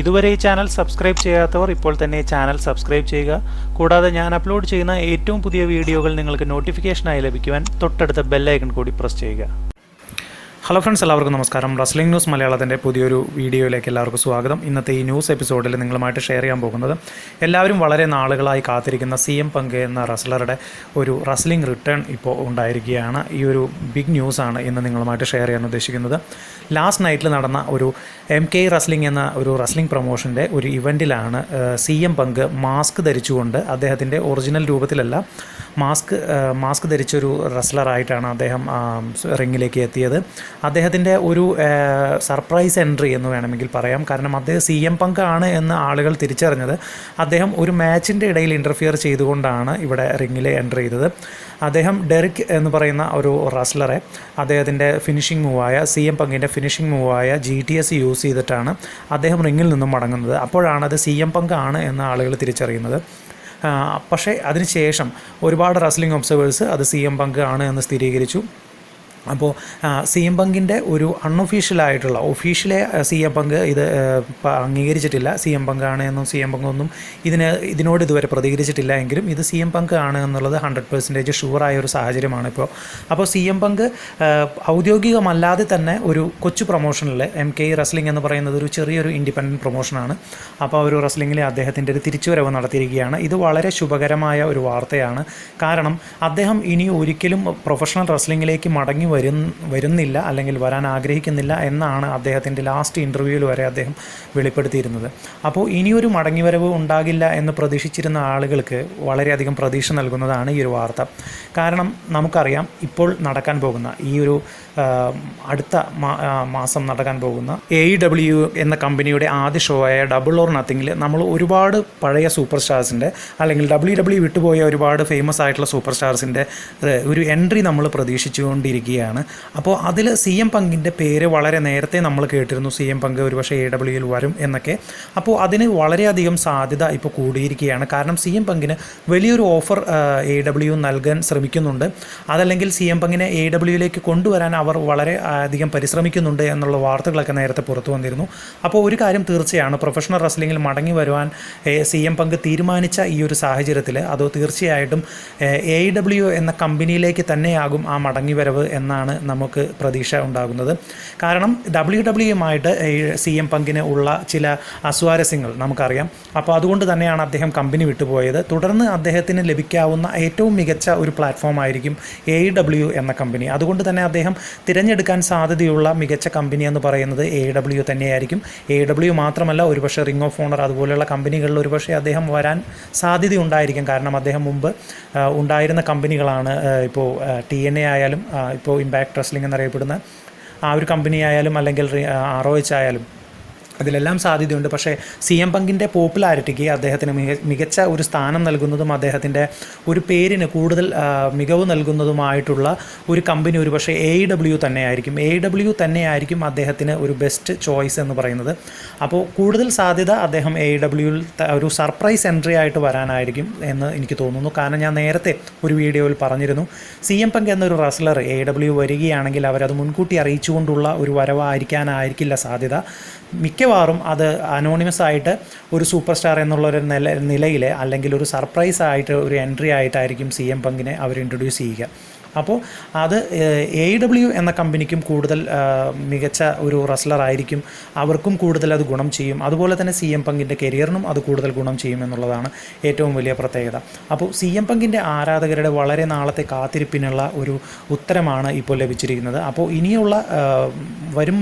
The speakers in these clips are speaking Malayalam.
ഇതുവരെ ഈ ചാനൽ സബ്സ്ക്രൈബ് ചെയ്യാത്തവർ ഇപ്പോൾ തന്നെ ചാനൽ സബ്സ്ക്രൈബ് ചെയ്യുക. കൂടാതെ ഞാൻ അപ്ലോഡ് ചെയ്യുന്ന ഏറ്റവും പുതിയ വീഡിയോകൾ നിങ്ങൾക്ക് നോട്ടിഫിക്കേഷനായി ലഭിക്കുവാൻ തൊട്ടടുത്ത ബെല്ലൈക്കൺ കൂടി പ്രസ് ചെയ്യുക. ഹലോ ഫ്രണ്ട്സ് എല്ലാവർക്കും നമസ്കാരം. റസ്ലിംഗ് ന്യൂസ് മലയാളത്തിന്റെ പുതിയൊരു വീഡിയോയിലേക്ക് എല്ലാവർക്കും സ്വാഗതം. ഇന്നത്തെ ഈ ന്യൂസ് എപ്പിസോഡിൽ നിങ്ങളുമായിട്ട് ഷെയർ ചെയ്യാൻ പോകുന്നത് എല്ലാവരും വളരെ നാളുകളായി കാത്തിരിക്കുന്ന സി എം പങ്ക് എന്ന റസ്ലറുടെ ഒരു റസ്ലിംഗ് റിട്ടേൺ ഇപ്പോൾ ഉണ്ടായിരിക്കുകയാണ്. ഈ ഒരു ബിഗ് ന്യൂസാണ് ഇന്ന് നിങ്ങളുമായിട്ട് ഷെയർ ചെയ്യാൻ ഉദ്ദേശിക്കുന്നത്. ലാസ്റ്റ് നൈറ്റിൽ നടന്ന ഒരു എം കെ റസ്ലിംഗ് എന്ന ഒരു റസ്ലിംഗ് പ്രൊമോഷന്റെ ഒരു ഇവന്റിലാണ് സി എം പങ്ക് മാസ്ക് ധരിച്ചുകൊണ്ട് അദ്ദേഹത്തിന്റെ ഒറിജിനൽ രൂപത്തിലല്ല മാസ്ക് മാസ്ക് ധരിച്ചൊരു റസ്ലറായിട്ടാണ് അദ്ദേഹം റിങ്ങിലേക്ക് എത്തിയത്. അദ്ദേഹത്തിന്റെ ഒരു സർപ്രൈസ് എൻട്രി എന്ന് വേണമെങ്കിൽ പറയാം. കാരണം അദ്ദേഹം സി എം പങ്ക് ആണ് എന്ന് ആളുകൾ തിരിച്ചറിഞ്ഞത്. അദ്ദേഹം ഒരു മാച്ചിന്റെ ഇടയിൽ ഇന്റർഫിയർ ചെയ്തുകൊണ്ടാണ് ഇവിടെ റിങ്ങിൽ എന്റർ ചെയ്തത്. അദ്ദേഹം ഡെറിക് എന്ന് പറയുന്ന ഒരു റസ്ലറെ അദ്ദേഹത്തിന്റെ ഫിനിഷിംഗ് മൂവായ സി എം പങ്കിന്റെ ഫിനിഷിംഗ് മൂവായ ജി ടി എസ് യൂസ് ചെയ്തിട്ടാണ് അദ്ദേഹം റിങ്ങിൽ നിന്നും മടങ്ങുന്നത്. അപ്പോഴാണ് അത് സി എം പങ്ക് ആണ് എന്ന് ആളുകൾ തിരിച്ചറിയുന്നത്. പക്ഷേ അതിനുശേഷം ഒരുപാട് റസ്ലിംഗ് ഒബ്സർവേഴ്സ് അത് സി എം പങ്ക് ആണ് എന്ന് സ്ഥിരീകരിച്ചു. അപ്പോൾ സി എം പങ്കിന്റെ ഒരു അൺഒഫീഷ്യലായിട്ടുള്ള ഒഫീഷ്യലെ സി എം പങ്ക് ഇത് അംഗീകരിച്ചിട്ടില്ല. സി എം പങ്കാണ് എന്നും സി എം പങ്കൊന്നും ഇതിന് ഇതിനോട് ഇതുവരെ പ്രതികരിച്ചിട്ടില്ല എങ്കിലും ഇത് സി എം പങ്ക് ആണ് എന്നുള്ളത് ഹൺഡ്രഡ് പെർസെന്റേജ് ഷുവറായ ഒരു സാഹചര്യമാണ് ഇപ്പോൾ. അപ്പോൾ സി എം പങ്ക് ഔദ്യോഗികമല്ലാതെ തന്നെ ഒരു കൊച്ചു പ്രൊമോഷനിൽ എം കെ റസ്ലിംഗ് എന്ന് പറയുന്നത് ഒരു ചെറിയൊരു ഇൻഡിപെൻഡന്റ് പ്രൊമോഷനാണ്. അപ്പോൾ ഒരു റസ്ലിംഗിൽ അദ്ദേഹത്തിന്റെ ഒരു തിരിച്ചുവരവ് നടത്തിയിരിക്കുകയാണ്. ഇത് വളരെ ശുഭകരമായ ഒരു വാർത്തയാണ്. കാരണം അദ്ദേഹം ഇനി ഒരിക്കലും പ്രൊഫഷണൽ റസ്ലിംഗിലേക്ക് മടങ്ങി വരും വരുന്നില്ല അല്ലെങ്കിൽ വരാൻ ആഗ്രഹിക്കുന്നില്ല എന്നാണ് അദ്ദേഹത്തിന്റെ ലാസ്റ്റ് ഇന്റർവ്യൂവിൽ വരെ അദ്ദേഹം വെളിപ്പെടുത്തിയിരുന്നത്. അപ്പോൾ ഇനിയൊരു മടങ്ങിവരവ് ഉണ്ടാകില്ല എന്ന് പ്രതീക്ഷിച്ചിരുന്ന ആളുകൾക്ക് വളരെയധികം പ്രതീക്ഷ നൽകുന്നതാണ് ഈ ഒരു വാർത്ത. കാരണം നമുക്കറിയാം ഇപ്പോൾ നടക്കാൻ പോകുന്ന ഈ ഒരു അടുത്ത മാസം നടക്കാൻ പോകുന്ന എ ഡബ്ല്യു എന്ന കമ്പനിയുടെ ആദ്യ ഷോ ആയ ഡബിൾ ഓർ നത്തിങ്ങിൽ നമ്മൾ ഒരുപാട് പഴയ സൂപ്പർ സ്റ്റാർസിന്റെ അല്ലെങ്കിൽ ഡബ്ല്യു ഡബ്ല്യു വിട്ടുപോയ ഒരുപാട് ഫേമസ് ആയിട്ടുള്ള സൂപ്പർ സ്റ്റാർസിന്റെ ഒരു എൻട്രി നമ്മൾ പ്രതീക്ഷിച്ചുകൊണ്ടിരിക്കുകയാണ്. അപ്പോൾ അതിൽ സി എം പങ്കിന്റെ പേര് വളരെ നേരത്തെ നമ്മൾ കേട്ടിരുന്നു. സി എം പങ്ക് ഒരുപക്ഷെ എ ഡബ്ല്യുയിൽ വരും എന്നൊക്കെ. അപ്പോൾ അതിന് വളരെയധികം സാധ്യത ഇപ്പോൾ കൂടിയിരിക്കുകയാണ്. കാരണം സി എം പങ്കിന് വലിയൊരു ഓഫർ എ ഡബ്ല്യു നൽകാൻ ശ്രമിക്കുന്നുണ്ട്. അതല്ലെങ്കിൽ സി എം പങ്കിനെ എ ഡബ്ല്യുയിലേക്ക് കൊണ്ടുവരാൻ അവർ വളരെ അധികം പരിശ്രമിക്കുന്നുണ്ട് എന്നുള്ള വാർത്തകളൊക്കെ നേരത്തെ പുറത്തു വന്നിരുന്നു. അപ്പോൾ ഒരു കാര്യം തീർച്ചയാണ്. പ്രൊഫഷണൽ റസ്ലിംഗിൽ മടങ്ങി വരുവാൻ സി എം പങ്ക് തീരുമാനിച്ച ഈ ഒരു സാഹചര്യത്തിൽ അത് തീർച്ചയായിട്ടും എ ഡബ്ല്യു എന്ന കമ്പനിയിലേക്ക് തന്നെയാകും ആ മടങ്ങി വരവ് എന്നാണ് നമുക്ക് പ്രതീക്ഷ ഉണ്ടാകുന്നത്. കാരണം ഡബ്ല്യു ഡബ്ല്യുമായിട്ട് സി എം പങ്കിന് ഉള്ള ചില അസ്വാരസ്യങ്ങൾ നമുക്കറിയാം. അപ്പോൾ അതുകൊണ്ട് തന്നെയാണ് അദ്ദേഹം കമ്പനി വിട്ടുപോയത്. തുടർന്ന് അദ്ദേഹത്തിന് ലഭിക്കാവുന്ന ഏറ്റവും മികച്ച ഒരു പ്ലാറ്റ്ഫോം ആയിരിക്കും എ ഡബ്ല്യു എന്ന കമ്പനി. അതുകൊണ്ട് തന്നെ അദ്ദേഹം തിരഞ്ഞെടുക്കാൻ സാധ്യതയുള്ള മികച്ച കമ്പനി എന്ന് പറയുന്നത് എ ഡബ്ല്യു തന്നെയായിരിക്കും. എ ഡബ്ല്യു മാത്രമല്ല ഒരുപക്ഷെ റിംഗ് ഓഫ് ഓണർ അതുപോലെയുള്ള കമ്പനികളിൽ ഒരുപക്ഷെ അദ്ദേഹം വരാൻ സാധ്യതയുണ്ടായിരിക്കും കാരണം അദ്ദേഹം മുമ്പ് ഉണ്ടായിരുന്ന കമ്പനികളാണ് ഇപ്പോൾ ടി എൻ എ ആയാലും ഇപ്പോൾ ഇമ്പാക്ട് റെസ്ലിംഗ് എന്നറിയപ്പെടുന്ന ആ ഒരു കമ്പനി ആയാലും അല്ലെങ്കിൽ ആർ ഒ എച്ച് ആയാലും അതിലെല്ലാം സാധ്യതയുണ്ട്. പക്ഷേ സി എം പങ്കിന്റെ പോപ്പുലാരിറ്റിക്ക് അദ്ദേഹത്തിന് മിക മികച്ച ഒരു സ്ഥാനം നൽകുന്നതും അദ്ദേഹത്തിന്റെ ഒരു പേരിന് കൂടുതൽ മികവ് നൽകുന്നതുമായിട്ടുള്ള ഒരു കമ്പനി ഒരു പക്ഷേ എ ഡബ്ല്യു തന്നെയായിരിക്കും. എ ഡബ്ല്യു തന്നെയായിരിക്കും അദ്ദേഹത്തിന് ഒരു ബെസ്റ്റ് ചോയ്സ് എന്ന് പറയുന്നത്. അപ്പോൾ കൂടുതൽ സാധ്യത അദ്ദേഹം എ ഡബ്ല്യുവിൽ ഒരു സർപ്രൈസ് എൻട്രി ആയിട്ട് വരാനായിരിക്കും എന്ന് എനിക്ക് തോന്നുന്നു. കാരണം ഞാൻ നേരത്തെ ഒരു വീഡിയോയിൽ പറഞ്ഞിരുന്നു. സി എം പങ്ക് എന്നൊരു റസ്ലർ എ ഡബ്ല്യു വരികയാണെങ്കിൽ അവരത് മുൻകൂട്ടി അറിയിച്ചുകൊണ്ടുള്ള ഒരു വരവായിരിക്കാനായിരിക്കില്ല സാധ്യത. മിക്കവാറും അത് അനോണിമസ് ആയിട്ട് ഒരു സൂപ്പർ സ്റ്റാർ എന്നുള്ള ഒരു നില നിലയിൽ അല്ലെങ്കിൽ ഒരു സർപ്രൈസ് ആയിട്ട് ഒരു എൻട്രി ആയിട്ടായിരിക്കും സി എം പങ്കിനെ അവർ ഇൻട്രൊഡ്യൂസ് ചെയ്യുക. അപ്പോൾ അത് എ ഡബ്ല്യു എന്ന കമ്പനിക്കും കൂടുതൽ മികച്ച ഒരു റസ്ലർ ആയിരിക്കും. അവർക്കും കൂടുതൽ അത് ഗുണം ചെയ്യും. അതുപോലെ തന്നെ സി എം പങ്കിന്റെ കരിയറിനും അത് കൂടുതൽ ഗുണം ചെയ്യും എന്നുള്ളതാണ് ഏറ്റവും വലിയ പ്രത്യേകത. അപ്പോൾ സി എം പങ്കിന്റെ ആരാധകരുടെ വളരെ നാളത്തെ കാത്തിരിപ്പിനുള്ള ഒരു ഉത്തരമാണ് ഇപ്പോൾ ലഭിച്ചിരിക്കുന്നത്. അപ്പോൾ ഇനിയുള്ള വരും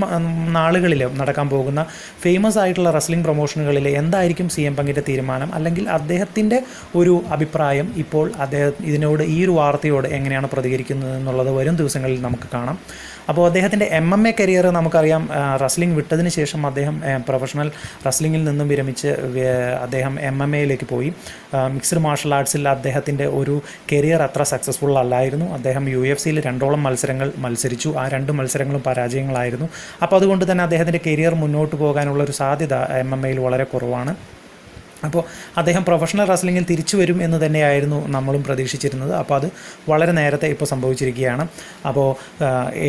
നാളുകളിൽ നടക്കാൻ പോകുന്ന ഫേമസ് ആയിട്ടുള്ള റസ്ലിംഗ് പ്രൊമോഷനുകളിൽ എന്തായിരിക്കും സി എം പങ്കിന്റെ തീരുമാനം? അല്ലെങ്കിൽ അദ്ദേഹത്തിന്റെ ഒരു അഭിപ്രായം ഇപ്പോൾ അദ്ദേഹം ഇതിനോട് ഈ ഒരു വാർത്തയോട് എങ്ങനെയാണ് പ്രതികരിക്കുന്നത്? എന്നുള്ളത് വരും ദിവസങ്ങളിൽ നമുക്ക് കാണാം. അപ്പോൾ അദ്ദേഹത്തിന്റെ എം എം എ കരിയർ നമുക്കറിയാം. റസ്ലിംഗ് വിട്ടതിന് ശേഷം അദ്ദേഹം പ്രൊഫഷണൽ റസ്ലിംഗിൽ നിന്നും വിരമിച്ച് അദ്ദേഹം എം എം എയിലേക്ക് പോയി. മിക്സ്ഡ് മാർഷൽ ആർട്സിൽ അദ്ദേഹത്തിന്റെ ഒരു കരിയർ അത്ര സക്സസ്ഫുൾ അല്ലായിരുന്നു. അദ്ദേഹം യു എഫ് സിയിൽ രണ്ടോളം മത്സരങ്ങൾ മത്സരിച്ചു. ആ രണ്ട് മത്സരങ്ങളും പരാജയങ്ങളായിരുന്നു. അപ്പോൾ അതുകൊണ്ട് തന്നെ അദ്ദേഹത്തിന്റെ കരിയർ മുന്നോട്ട് പോകാനുള്ള ഒരു സാധ്യത എം എം എയിൽ വളരെ കുറവാണ്. അപ്പോൾ അദ്ദേഹം പ്രൊഫഷണൽ റസ്ലിങ്ങിൽ തിരിച്ചു വരും എന്ന് തന്നെയായിരുന്നു നമ്മളും പ്രതീക്ഷിച്ചിരുന്നത്. അപ്പോൾ അത് വളരെ നേരത്തെ ഇപ്പോൾ സംഭവിച്ചിരിക്കുകയാണ്. അപ്പോൾ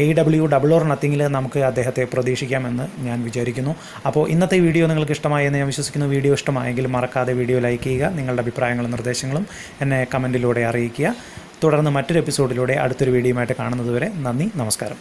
എ ഡബ്ല്യു ഡബിൾ ഓർ നത്തിങ്ങിൽ നമുക്ക് അദ്ദേഹത്തെ പ്രതീക്ഷിക്കാമെന്ന് ഞാൻ വിചാരിക്കുന്നു. അപ്പോൾ ഇന്നത്തെ വീഡിയോ നിങ്ങൾക്ക് ഇഷ്ടമായെന്ന് ഞാൻ വിശ്വസിക്കുന്നു. വീഡിയോ ഇഷ്ടമായെങ്കിൽ മറക്കാതെ വീഡിയോ ലൈക്ക് ചെയ്യുക നിങ്ങളുടെ അഭിപ്രായങ്ങളും നിർദ്ദേശങ്ങളും എന്നെ കമന്റിലൂടെ അറിയിക്കുക. തുടർന്ന് മറ്റൊരു എപ്പിസോഡിലൂടെ അടുത്തൊരു വീഡിയോയുമായിട്ട് കാണുന്നതുവരെ നന്ദി നമസ്കാരം.